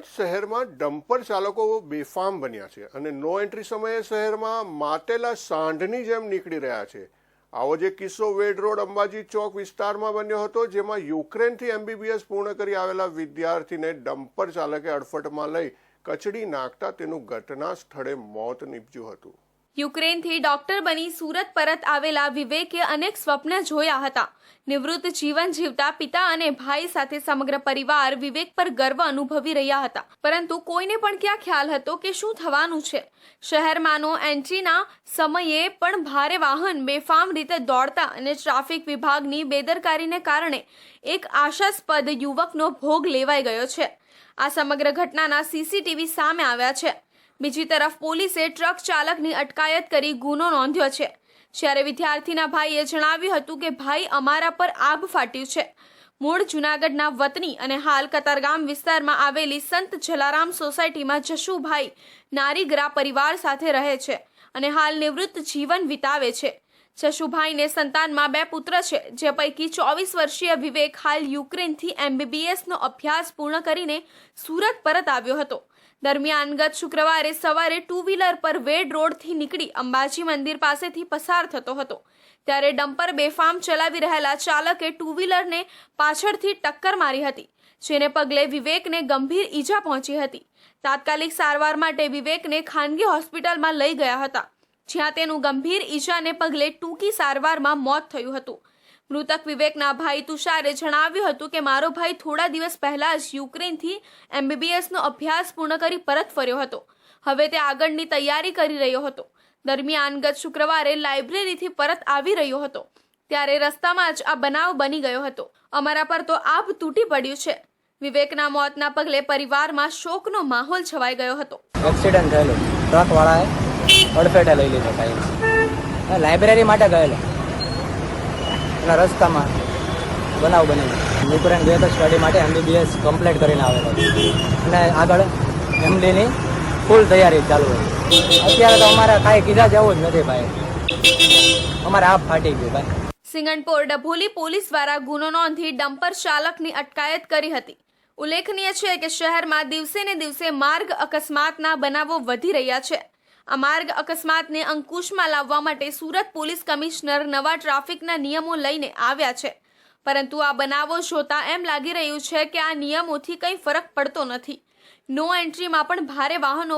સુરત શહેરમાં ડમ્પર ચાલકો બેફામ બન્યા છે અને નો એન્ટ્રી સમયે શહેરમાં માતેલા સાંઢની જેમ નીકળી રહ્યા છે. આવો જે કિસ્સો વેડ રોડ અંબાજી ચોક વિસ્તારમાં બન્યો હતો, જેમાં યુક્રેનથી એમબીબીએસ પૂર્ણ કરી આવેલા વિદ્યાર્થીને ડમ્પર ચાલકે અડફટમાં લઈ કચડી નાખતા તેનું ઘટના સ્થળે મોત નીપજ્યું હતું. યુક્રેનથી ડોક્ટર બની સુરત પરત આવેલા વિવેકે અનેક સ્વપ્ન જોયા હતા. નિવૃત્ત જીવન જીવતા પિતા અને ભાઈ સાથે સમગ્ર પરિવાર વિવેક પર ગર્વ અનુભવી રહ્યા હતા. પરંતુ કોઈને પણ ક્યાં ખ્યાલ હતો કે શું થવાનું છે? શહેરમાંનો એન્ટ્રીના સમયે પણ ભારે વાહન બેફામ રીતે દોડતા અને ટ્રાફિક વિભાગની બેદરકારીને કારણે એક આશાસ્પદ યુવકનો ભોગ લેવાઈ ગયો છે. આ સમગ્ર ઘટનાના સીસીટીવી સામે આવ્યા છે. બીજી તરફ પોલીસે ટ્રક ચાલકની અટકાયત કરી ગુનો નોંધ્યો છે. જ્યારે વિદ્યાર્થીના ભાઈએ જણાવ્યું હતું કે ભાઈ અમારા પર આભ ફાટ્યું છે. મૂળ જુનાગઢના વતની અને હાલ કતારગામ વિસ્તારમાં આવેલી સંત જલારામ સોસાયટીમાં જશુભાઈ નારીગરા પરિવાર સાથે રહે છે અને હાલ નિવૃત્ત જીવન વિતાવે છે. જશુભાઈને સંતાનમાં બે પુત્ર છે, જે પૈકી ચોવીસ વર્ષીય વિવેક હાલ યુક્રેનથી એમબીબીએસનો અભ્યાસ પૂર્ણ કરીને સુરત પરત આવ્યો હતો. દરમિયાન ગત શુક્રવારે સવારે ટુ વ્હીલર પર વેડ રોડથી નીકળી અંબાજી મંદિર પાસેથી પસાર થતો હતો. ત્યારે ડમ્પર બેફામ ચલાવી રહેલા ચાલકે ટુ વ્હીલરને પાછળથી ટક્કર મારી હતી, જેને પગલે વિવેકને ગંભીર ઈજા પહોંચી હતી. તાત્કાલિક સારવાર માટે વિવેકને ખાનગી હોસ્પિટલમાં લઈ ગયા હતા. જ્યાં તેનું ગંભીર ઈજાને પગલે ટૂંકી સારવારમાં મોત થયું હતું. મૃતક વિવેકના ભાઈ તુષારે જણાવ્યું હતું કે, મારો ભાઈ થોડા દિવસ પહેલા જ યુક્રેનથી એમબીબીએસનો અભ્યાસ પૂર્ણ કરી પરત ફર્યો હતો. હવે તે આગળની તૈયારી કરી રહ્યો હતો. દરમિયાન ગત શુક્રવારે લાઇબ્રેરીથી પરત આવી રહ્યો હતો. ત્યારે રસ્તામાં જ આ બનાવ બની ગયો હતો. અમારા પર તો આભ તૂટી પડ્યું છે. વિવેકના મોતના પગલે પરિવારમાં શોકનો માહોલ છવાઈ ગયો હતો. એક્સિડન્ટ થયેલો. ટ્રક અડફેટે લઈ લીધો ભાઈ. લાઇબ્રેરી માટે ગયેલો. અને રસ્તામાં બનાવ બનેલો યુક્રેન ગયો તો સ્ટડી માટે એમબીબીએસ કમ્પ્લીટ કરીને આવેલો. અને આગળ એમડીની ફૂલ તૈયારી ચાલુ હતી અત્યારે તો અમારે કાંઈ કીધા જવું જ નથી ભાઈ. અમારે આપ ફાટી ગયું ભાઈ. સિંગણપોર ડભોલી પોલીસ દ્વારા ગુનો નોંધી ડમ્પર ચાલકની અટકાયત કરી હતી. ઉલ્લેખનીય છે કે શહેરમાં દિવસે ને દિવસે માર્ગ અકસ્માતના બનાવો વધી રહ્યા છે. આ માર્ગ અકસ્માતને અંકુશમાં લાવવા માટે સુરત પોલીસ કમિશનર નવા ટ્રાફિકના નિયમો લઈને આવ્યા છે. પરંતુ આ બનાવો જોતા એમ લાગી રહ્યું છે કે આ નિયમોથી કંઈ ફરક પડતો નથી. નો એન્ટ્રીમાં પણ ભારે વાહનો